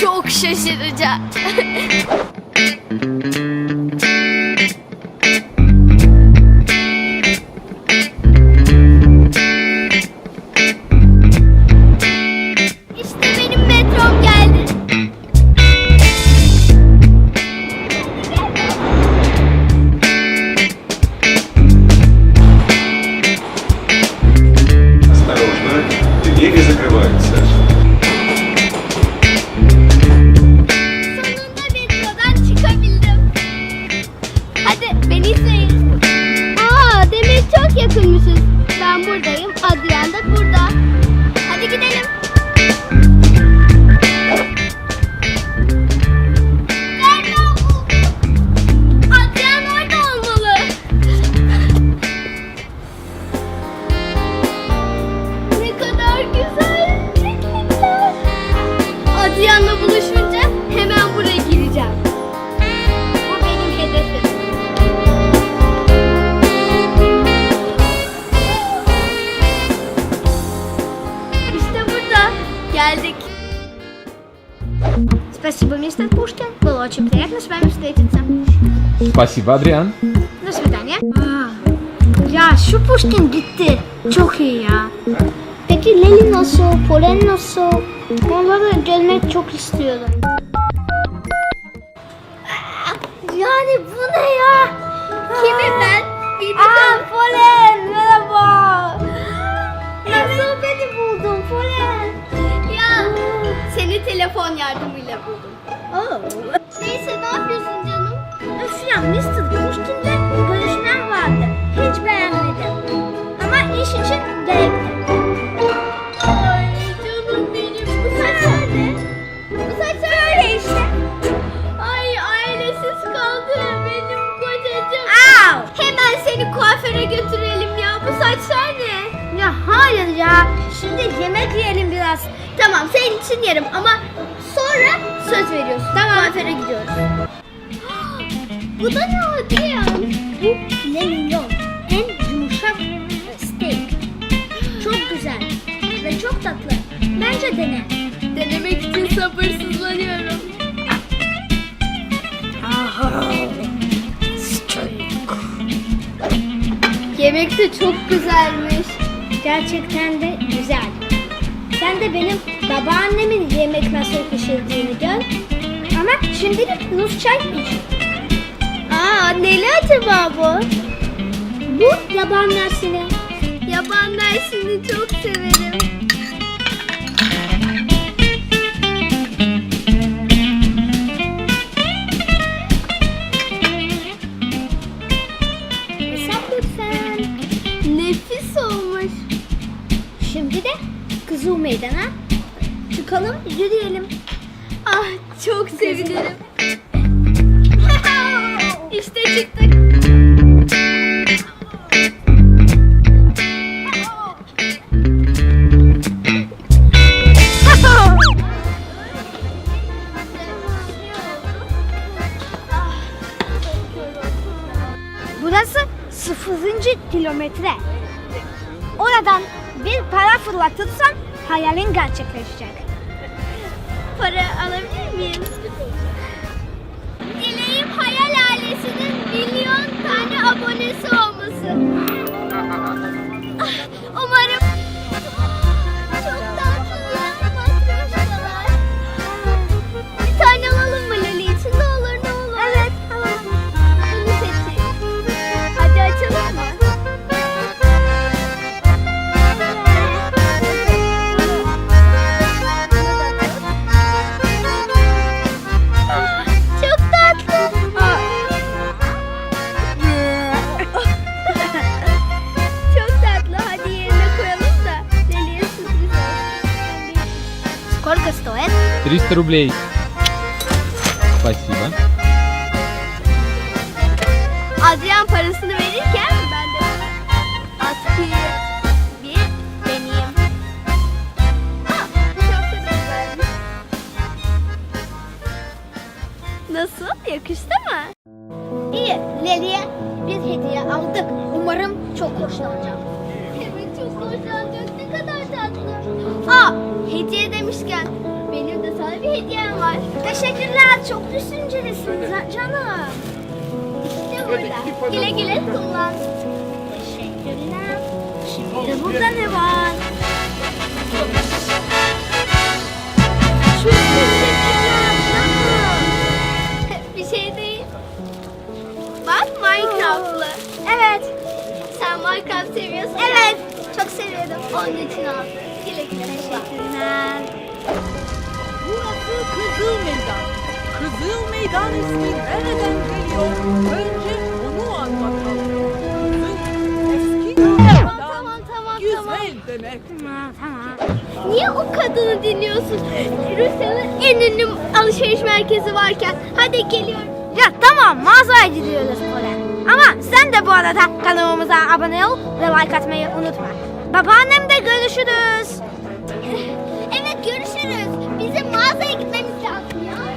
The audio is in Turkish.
Çok şaşıracak. Спасибо, мистер Пушкин. Было очень приятно с вами встретиться. Спасибо, Адриан. До свидания. ya şu Pushkin gitti. Çok iyi ya. Peki Leli nasıl? Polen nasıl? Onları görmek çok istiyorum. Yani bu ne ya? Kimim ben? Bir Aa Polen Telefon yardımıyla buldum. Oh. Neyse ne yapıyorsun canım? Öf ya Mr. Pushkin'le görüşmem vardı. Hiç beğenmedim. Ama iş için gerekli. Ay canım benim bu saç nerede? Bu saç nerede işte? Ay ailesiz kaldı benim kocacığım. Au! Hemen seni kuaföre götürelim ya. Bu saçlar ne? Ya hayır ya. Şimdi yemek yiyelim biraz. Tamam senin için yerim ama sonra söz veriyorsun. Tamam. Kuaföre gidiyoruz. Bu da ne Adrian? Bu mignon. En yumuşak steak. Çok güzel ve çok tatlı. Bence dene. Denemek için sabırsızlanıyorum. Yemek de çok güzelmiş. Gerçekten de güzel. Sen de benim babaannemin yemek nasıl pişirdiğini gör. Ama şimdilik Rus çay iç. Aa neli acaba bu? Bu yaban mersini. Yaban mersini çok severim. Hesap lütfen. Nefis olmuş. Şimdi de Kızıl Meydan'a çıkalım yürüyelim. Ah çok sevinirim. işte çıktık. Burası sıfırıncı kilometre. Oradan bir para fırlatırsan hayalin gerçekleşecek. Para alabilir miyim? Dileğim hayal ailesinin milyon tane abonesi olması. Ah, Umarım 300 рублей. Спасибо. Adrian parasını verirken ben de askıyı bir deneyeyim. Aa, çok da güzelmiş. Nasıl? Yakıştı mı? İyi, Leli'ye bir hediye aldık. Umarım çok hoşlanacak. Evet çok boşalacak. Ne kadar tatlı. Aa, hediye demişken benim de sana bir hediyem var. Teşekkürler. Çok düşüncelisin canım. İşte burada. Güle güle kullan. Teşekkürler. Şimdi de burada ne var? Çok teşekkürler canım. bir şey değil. Bak Minecraft'lı. Evet. Sen Minecraft seviyorsun. Evet. Çok seviyorum. Onun için al. Güle güle. Teşekkürler. Burası Kızıl Meydan. Kızıl Meydan ismi nereden geliyor? Önce onu. Kızıl eski Tamam tamam tamam. Güzel demek. Tamam tamam. Niye o kadını dinliyorsun? Rusya'nın en ünlü alışveriş merkezi varken. Hadi geliyorum. Ya tamam mağazaya gidiyoruz Polen. Ama sen de bu arada kanalımıza abone ol ve like atmayı unutma. Babaannemde görüşürüz. Evet görüşürüz. Bizim mağazaya gitmemiz lazım ya.